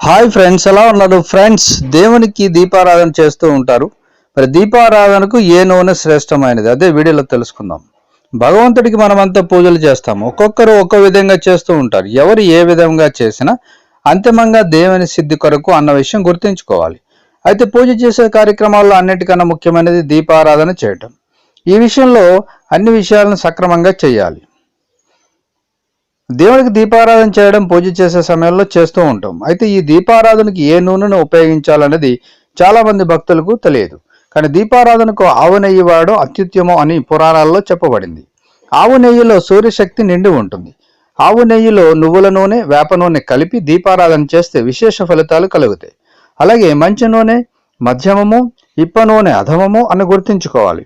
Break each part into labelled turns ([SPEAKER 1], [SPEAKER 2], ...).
[SPEAKER 1] Hi friends ఎలా ఉన్నారు? Friends దేవునికి దీపారాధన చేస్తూ ఉంటారు. మరి దీపారాధనకు ఏ నూనె శ్రేష్టమైనది? అదే వీడియోలో తెలుసుకుందాం. భగవంతుడికి మనమంతా పూజలు చేస్తాము ఒక్కొక్కరు ఒక్కో విధంగా చేస్తూ ఉంటారు. ఎవరు ఏ విధంగా చేసినా అంతిమంగా దేవుని సిద్ధి కొరకు అన్న విషయం గుర్తుంచుకోవాలి. అయితే పూజ చేసే కార్యక్రమాల్లో అన్నిటికన్నా ముఖ్యమైనది దీపారాధన చేయటం. ఈ విషయంలో అన్ని విషయాలను సక్రమంగా చేయాలి. దేవునికి దీపారాధన చేయడం పూజ చేసే సమయంలో చేస్తూ ఉంటాం. అయితే ఈ దీపారాధనకి ఏ నూనెను ఉపయోగించాలనేది చాలా మంది భక్తులకు తెలియదు. కానీ దీపారాధనకు ఆవు నెయ్యి వాడడం అత్యుత్తమం అని పురాణాల్లో చెప్పబడింది. ఆవు నెయ్యిలో సూర్యశక్తి నిండి ఉంటుంది. ఆవు నెయ్యిలో నువ్వుల నూనె వేప నూనె కలిపి దీపారాధన చేస్తే విశేష ఫలితాలు కలుగుతాయి. అలాగే మంచి నూనె మధ్యమము ఇప్ప నూనె అధమము అని గుర్తుంచుకోవాలి.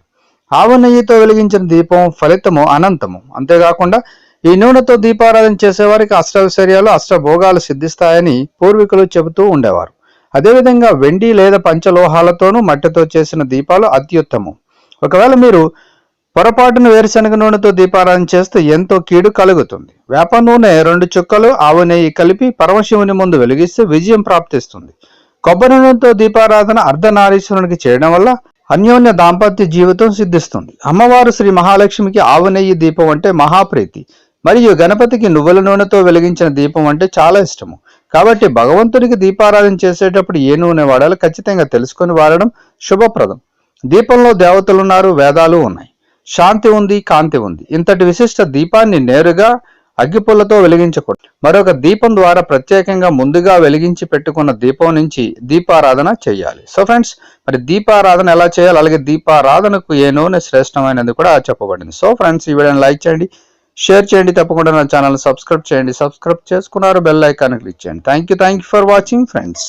[SPEAKER 1] ఆవు నెయ్యితో వెలిగించిన దీపం ఫలితము అనంతము. అంతేకాకుండా ఈ నూనెతో దీపారాధన చేసేవారికి అష్టైశ్వర్యాలు అష్టభోగాలు సిద్ధిస్తాయని పూర్వీకులు చెబుతూ ఉండేవారు. అదేవిధంగా వెండి లేదా పంచలోహాలతోనూ మట్టితో చేసిన దీపాలు అత్యుత్తమం. ఒకవేళ మీరు పొరపాటున వేరుశనగ నూనెతో దీపారాధన చేస్తే ఎంతో కీడు కలుగుతుంది. వేప నూనె రెండు చుక్కలు ఆవు నెయ్యి కలిపి పరమశివుని ముందు వెలిగిస్తే విజయం ప్రాప్తిస్తుంది. కొబ్బరి నూనెతో దీపారాధన అర్ధనారీశ్వరునికి చేయడం వల్ల అన్యోన్య దాంపత్య జీవితం సిద్ధిస్తుంది. అమ్మవారు శ్రీ మహాలక్ష్మికి ఆవు దీపం అంటే మహాప్రీతి. మరియు గణపతికి నువ్వుల నూనెతో వెలిగించిన దీపం అంటే చాలా ఇష్టము. కాబట్టి భగవంతుడికి దీపారాధన చేసేటప్పుడు ఏ నూనె వాడాలో ఖచ్చితంగా తెలుసుకొని వాడడం శుభప్రదం. దీపంలో దేవతలున్నారు వేదాలు ఉన్నాయి. శాంతి ఉంది కాంతి ఉంది. ఇంతటి విశిష్ట దీపాన్ని నేరుగా అగ్గిపుల్లతో వెలిగించకూడదు. మరొక దీపం ద్వారా ప్రత్యేకంగా ముందుగా వెలిగించి పెట్టుకున్న దీపం నుంచి దీపారాధన చేయాలి. సో ఫ్రెండ్స్ మరి దీపారాధన ఎలా చేయాలి? అలాగే దీపారాధనకు ఏ నూనె శ్రేష్టమైనది కూడా చెప్పబడింది. సో ఫ్రెండ్స్ ఈ వీడియోని లైక్ చేయండి షేర్ చేయండి తప్పకుండా నా ఛానల్ సబ్స్క్రైబ్ చేయండి. సబ్స్క్రైబ్ చేసుకున్నారు బెల్ ఐకాన్ క్లిక్ చేయండి. Thank you thank you for watching friends